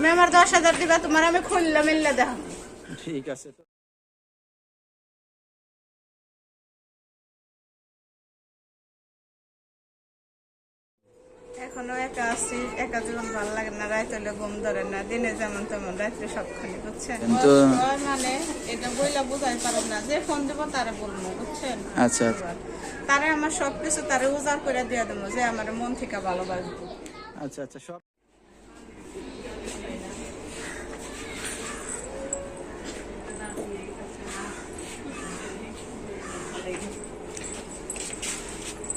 তুমি আমার দশ হাজার দিবা তোমার আমি খুললে মিললে দেখাম ঠিক আছে। এখনও একা আছি একা জীবন ভালো লাগে না রাত হলে ঘুম ধরে না দিনে যেমন তেমন রাত্রে সবখানি বুঝছেন? মানে এটা বইলা বুঝাই পারব না যে ফোন দেবো তারে বলব বুঝছেন? আচ্ছা, আচ্ছা। তারে আমার সবকিছু তারে উজাড় করে দিয়ে দেবো যে আমার মন থেকে ভালোবাসবো। আচ্ছা আচ্ছা সব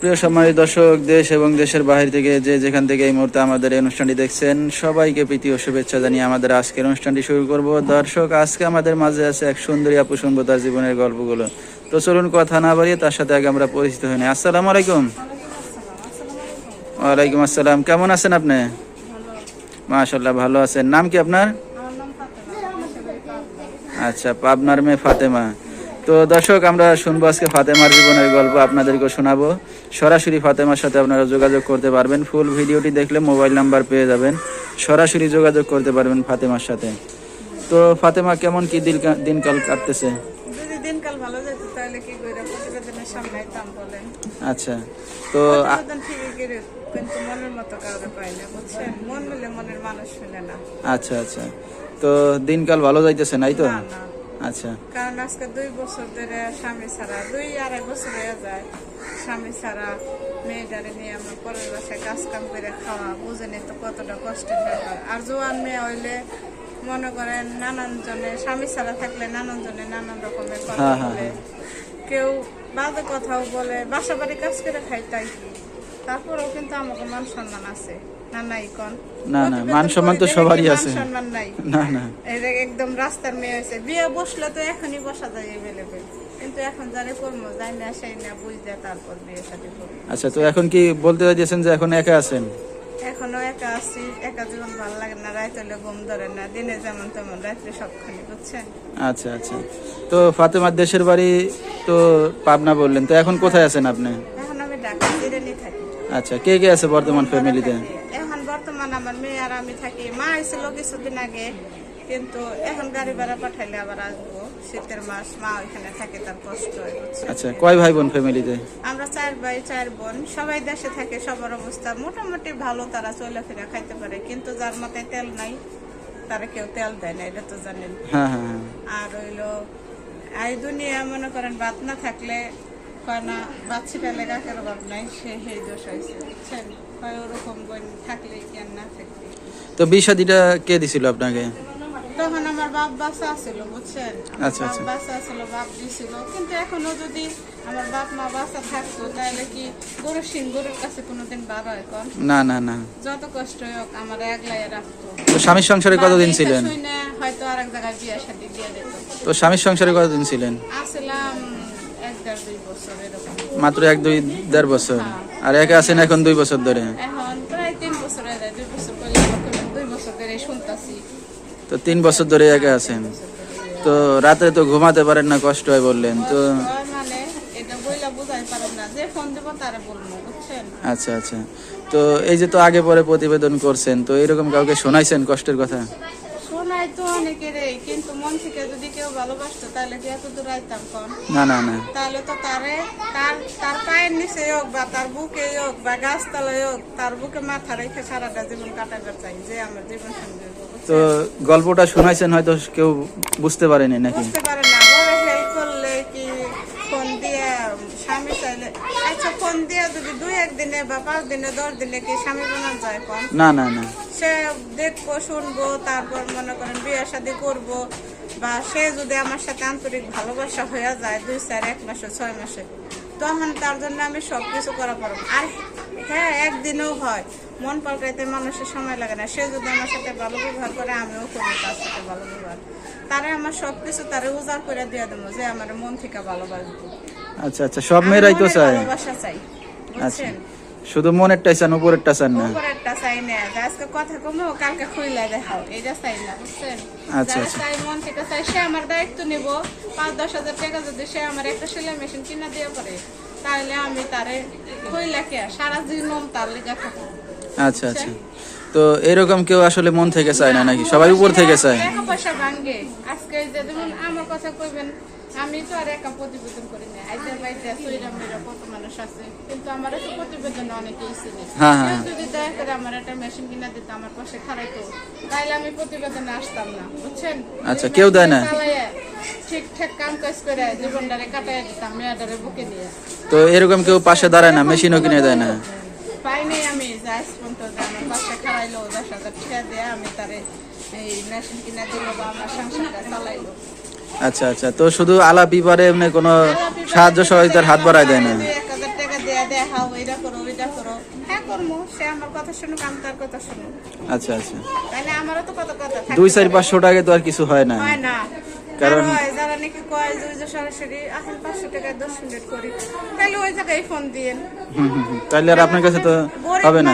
প্রিয় সম্মানিত দর্শক দেশ এবং দেশের বাহির থেকে যে যেখান থেকে এই মুহূর্তে আমাদের এই অনুষ্ঠানটি দেখছেন সবাইকে প্রীতি ও শুভেচ্ছা জানিয়ে আমাদের আজকের অনুষ্ঠানটি শুরু করব। দর্শক আজকে আমাদের মাঝে আছে এক সুন্দরী আপু শুনব তার জীবনের গল্পগুলো। তো চলুন কথা না বাড়িয়ে তার সাথে আগে আমরা পরিচিত হই না আসসালামু আলাইকুম। ওয়ালাইকুম আসসালাম। কেমন আছেন আপনি? মাশাল্লাহ ভালো আছেন। নাম কি আপনার? আচ্ছা পাবনার মেয়ে ফাতেমা। তো দর্শক আমরা শুনব আজকে ফাতেমার জীবনের গল্প আপনাদেরকে শোনাবো। সরাসরি ফাতেমার সাথে আপনারা যোগাযোগ করতে পারবেন। ফুল ভিডিওটি দেখলে মোবাইল নাম্বার পেয়ে যাবেন। সরাসরি যোগাযোগ করতে পারবেন ফাতেমার সাথে। তো ফাতেমা কেমন কি দিন দিনকাল কাটতেছে? আচ্ছা তো আচ্ছা আচ্ছা। তো দিনকাল ভালো যাইতেছে নাই তো? আচ্ছা। কারণ আজকে দুই বছর ধরে স্বামী ছাড়া দুই আড়াই বছর হয়ে যায় স্বামী ছাড়া মেয়েটারে নিয়ে আমরা পরের বাসায় কাজ কাম করে খাওয়া বুঝেনি তো কতটা কষ্টের ব্যাপার আর জোয়ান মেয়ে হইলে মনে করেন নানান জনে স্বামী ছাড়া থাকলে নানান জনে নানান রকমের কথা হ্যাঁ, হ্যাঁ, বলে। কেউ বাজে কথাও বলে বাসা বাড়ি কাজ করে খাই তাই কি? তারপরেও কিন্তু আমাকে মান সম্মান আছে। না নাই কন? না, না, মান সম্মান তো সবারই আছে। সম্মান নাই। না না। এই যে একদম রাস্তার মেয়ে হয়েছে। বিয়ে বসলে তো এখনই বসা যায় এভেলেবেল কিন্তু এখন যারা কর্ম যায় না সেই না বুঝতে তারপর বিয়ে সাথে আচ্ছা তো এখন কি বলতে চাইছেন যে এখন একা আছেন? এখনও একা আছি একা জীবন ভালো লাগে না রাত হলে ঘুম ধরে না দিনে যেমন তেমন রাত্রে সবখানি বুঝছেন? আচ্ছা আচ্ছা। তো ফাতেমার দেশের বাড়ি তো পাবনা বললেন তো এখন কোথায় আছেন আপনি? এখন আমি ঢাকা জিরেনি থাকি। আচ্ছা কে কে আছে বর্তমান ফ্যামিলিতে আমার মেয়ে আর আমি থাকি। মা এসেছিল কিছুদিন আগে কিন্তু এখন গাড়ি ভাড়া পাঠাইলে আবার আসব। শীতের মাস মা ওইখানে থাকে তার কষ্ট আচ্ছা কয় ভাই বোন ফ্যামিলিতে আমরা চার ভাই চার বোন। সবাই দেশে থাকে সবার অবস্থা মোটামুটি ভালো তারা চলাফেরা খাইতে পারে। কিন্তু যার মাথায় তেল নাই তারা কেউ তেল দেয় না এটা তো জানেন। হ্যাঁ হ্যাঁ হ্যাঁ। আর হইল এই দুনিয়া মনে করেন ভাত না থাকলে কয় না অভাব নাই সে সেই দোষ হয়েছে বুঝছেন? কয় ওরকম বোন থাকলে কি আর না থাকলে তো বিশাদিটা কে দিছিল আপনাকে? তখন আমার বাপ ছিল বুঝছেন? আচ্ছা, বাপ আচ্ছা। ছিল বাপ দিছিল। কিন্তু এখনও যদি আমার বাপ মা বাচ্চা থাকতো তাহলে কি গরু সিং গরুর কাছে কোনোদিন বার হয় না না না। যত কষ্ট হোক আমার একলাই রাখতো। তো স্বামীর সংসারে কতদিন ছিলেন? হয়তো আরেক জায়গায় বিয়ে শাদি দিয়ে দিত। তো স্বামীর সংসারে কতদিন ছিলেন? আসলাম মাত্র এক দুই দেড় বছর? আর একা আছেন এখন দুই বছর ধরে? হয়ে তো তিন বছর ধরে একা আছেন? তো রাতে তো ঘুমাতে পারেন না কষ্ট হয় বললেন তো মানে আচ্ছা আচ্ছা। তো এই যে তো আগে পরে প্রতিবেদন করছেন তো এরকম কাউকে শোনাইছেন কষ্টের কথা? তো অনেকেরই কিন্তু মন থেকে যদি কেউ ভালোবাসতো তাহলে কি এত দূর আইতাম কম না না না। তাহলে তো তারে তার তার পায়ের নিচে হোক বা তার বুকে হোক বা গাছতলায় হোক তার বুকে মাথা রেখে সারাটা জীবন চাই যে আমার জীবন সঙ্গে তো গল্পটা শোনাইছেন হয়তো কেউ বুঝতে পারেনি নাকি? বুঝতে পারে না বড় হেল্প করলে কি ফোন দিয়ে স্বামী চাইলে দিয়ে যদি দুই একদিনে বা পাঁচ দিনে দশ দিনে কি স্বামী বানানো যায় কোন না না না। সে দেখব শুনব তারপর মনে করেন বিয়ে শাদি করব বা সে যদি আমার সাথে আন্তরিক ভালোবাসা হয়ে যায় দুই চার এক মাসে ছয় মাসে তখন তার জন্য আমি সব কিছু করা পারব। আর হ্যাঁ একদিনও হয়। মন পাল্টাইতে মানুষের সময় লাগে না। সে যদি আমার সাথে ভালো ব্যবহার করে আমিও করি তার সাথে ভালো ব্যবহার। তারে আমার সব কিছু তারে উজাড় করে দিয়ে দেবো যে আমার মন থেকে ভালোবাসবো। আচ্ছা আচ্ছা সব মেয়েরাই তো চায়। চাই আচ্ছা শুধু চান উপরেরটা চান না? উপরেরটা চাই না আজকে কথা কমো কালকে খুইলা দেখাও এটা চাই না বুঝছেন? আচ্ছা, আচ্ছা। চাই মন থেকে চাই সে আমার দায়িত্ব নিব। পাঁচ দশ হাজার টাকা যদি সে আমার একটা সেলাই মেশিন কিনা দিয়ে পারে তাহলে আমি তারে খুইলা কে সারা জীবন তার লেগে থাকব। আচ্ছা আচ্ছা। তো এরকম কেউ আসলে মন থেকে চায় না নাকি? সবাই উপর থেকে চায়? টাকা পয়সা ভাঙ্গে আজকে যেমন আমার কথা কইবেন আমি তো আর একা প্রতিবেদন করি না মেরা কত মানুষ আছে। কিন্তু আমার তো প্রতিবেদন অনেকেই হ্যাঁ, হ্যাঁ। যদি দয়া করে আমার একটা মেশিন কিনা দিত আমার পাশে খারাইতো তাইলে আমি প্রতিবেদনে আসতাম না। বুঝছেন? আচ্ছা, কেউ দেয় না? ঠিকঠাক কাম কাজ করে জীবনটারে কাটাইয়া দিতাম মেয়েটারে বুকে দিয়ে তো এরকম কেউ পাশে দাঁড়ায় না? মেশিনও কিনে দেয় না? পাই নাই আমি যে আজ পর্যন্ত আমার পাশে খারাইলো দশ হাজার টাকা দিয়ে আমি তারে এই মেশিন কিনা দিল বা আমার সংসারটা চালাইলো। আচ্ছা আচ্ছা। তো শুধু আলা বিবারে এমনি কোনো সাহায্য সহযোগিতার হাত বাড়ায় দেয় না? হ্যাঁ আচ্ছা আচ্ছা। দুই চার। পাঁচশো টাকা তো আর কিছু হয় না। কারণ- নাকি কয় যে ওই যে সরাসরি আসেন পাঁচশো টাকায় দশ মিনিট করি। তাহলে ওই জায়গায় ফোন দিয়েন। তাহলে আর আপনার কাছে তো হবে না।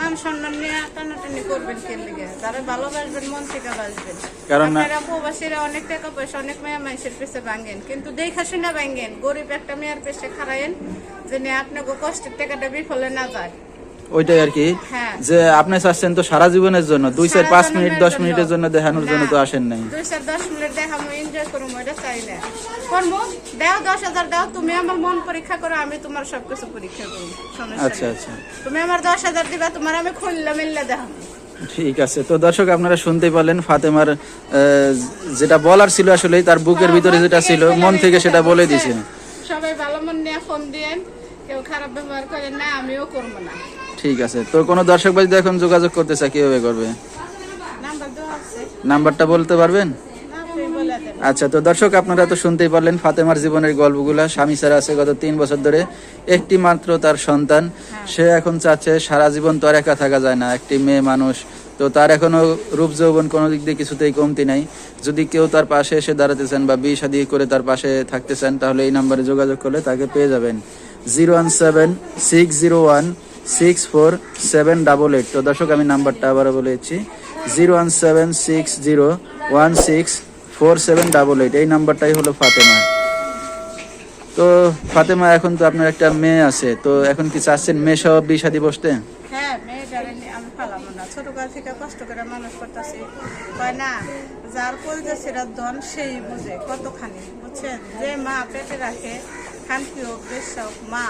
মান সম্মান নিয়ে টানাটানি করবেন লিগে? ভালোবাসবেন মন থেকে বাসবেন কারণ আপনারা প্রবাসীরা অনেক টাকা পয়সা অনেক মেয়া মানুষের পেছে ভাঙেন। কিন্তু দেখা শুনে ভাঙেন। গরিব একটা মেয়ের পেছে খারায়েন যে নিয়ে আপনাকে কষ্টের টাকাটা বিফলে না যায়। ওইটাই আর কি হ্যাঁ। যে আপনি চাচ্ছেন তো সারা জীবনের জন্য দুই চার পাঁচ মিনিট দশ মিনিটের জন্য দেখানোর জন্য তো আসেন নাই। দুই চার দশ মিনিট দেখামো এনজয় করব এটা চাই না করব দাও দশ হাজার দাও তুমি আমার মন পরীক্ষা করো আমি তোমার সবকিছু পরীক্ষা করব আচ্ছা আচ্ছা। তুমি আমার দশ হাজার দিবা তোমার আমি খুললে মিললে দেখাবো। ঠিক আছে তো দর্শক আপনারা পারলেন ফাতেমার যেটা বলার ছিল আসলে তার বুকের ভিতরে যেটা ছিল মন থেকে সেটা বলে দিছে সবাই ভালো মন নিয়ে ফোন দিয়েন কেউ খারাপ ব্যবহার করেন না আমিও করব না। ঠিক আছে। তো কোনো দর্শক ভাই এখন যোগাযোগ করতে চায় কীভাবে করবে? নাম্বারটা বলতে পারবেন? আচ্ছা তো দর্শক আপনারা তো শুনতেই পারলেন ফাতেমার জীবনের গল্পগুলা। স্বামী স্যার আছে গত তিন বছর ধরে একটি মাত্র তার সন্তান। সে এখন চাচ্ছে সারা জীবন তো আর একা থাকা যায় না একটি মেয়ে মানুষ। তো তার এখনও রূপ যৌবন কোনো দিক দিয়ে কিছুতেই কমতি নাই। যদি কেউ তার পাশে এসে দাঁড়াতে চান বা বিয়ে শাদী করে তার পাশে থাকতে চান তাহলে এই নাম্বারে যোগাযোগ করলে তাকে পেয়ে যাবেন। Zero one seven six zero one six four seven double eight তো দর্শক, আমি নাম্বারটা আবারও বলে দিচ্ছি zero one seven six zero one six four seven double eight এই নাম্বারটাই হলো ফাতেমা। তো ফাতেমা, এখন তো আপনার একটা মেয়ে আছে, তো এখন কি চাচ্ছেন মেয়ে সহ বিয়ে শাদী বসতে? হ্যাঁ আমি থেকে কষ্ট করে মানুষ করতেছি। যার মা।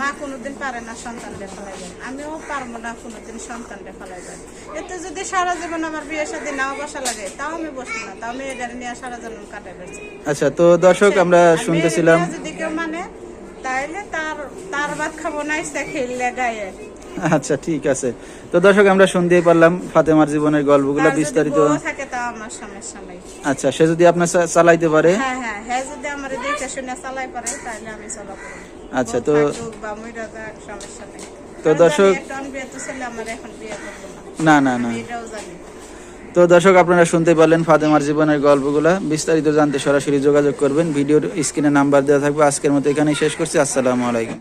মা কোনোদিন পারে না সন্তানকে ফেলাইবেন আমিও পারব না কোনোদিন সন্তানকে ফেলাইবেন এতে যদি সারা জীবন আমার বিয়ের সাথে নাও বসা লাগে তাও আমি বসবো না তাও মেয়েটারে নিয়ে সারা জীবন কাটাই পেরেছি আচ্ছা তো দর্শক আমরা শুনতেছিলাম যদি কেউ মানে তাইলে তার তার ভাত খাব না ইচ্ছা খেললে গায়ে। আচ্ছা ঠিক আছে। তো দর্শক আমরা শুনতেই পারলাম ফাতেমার জীবনের গল্পগুলো বিস্তারিত। আচ্ছা সে যদি আপনার চালাইতে পারে? হ্যাঁ হ্যাঁ হ্যাঁ যদি আমার দেখে শুনে চালাই পারে তাহলে আমি চলা করব আচ্ছা, তো- তো দর্শক- না। না না তো দর্শক আপনারা শুনতে পারলেন ফাতেমার জীবনের গল্পগুলা। বিস্তারিত জানতে সরাসরি যোগাযোগ করবেন। ভিডিওর স্ক্রিনে নাম্বার দেওয়া থাকবে। আজকের মতো এখানেই শেষ করছি। আসসালামু আলাইকুম।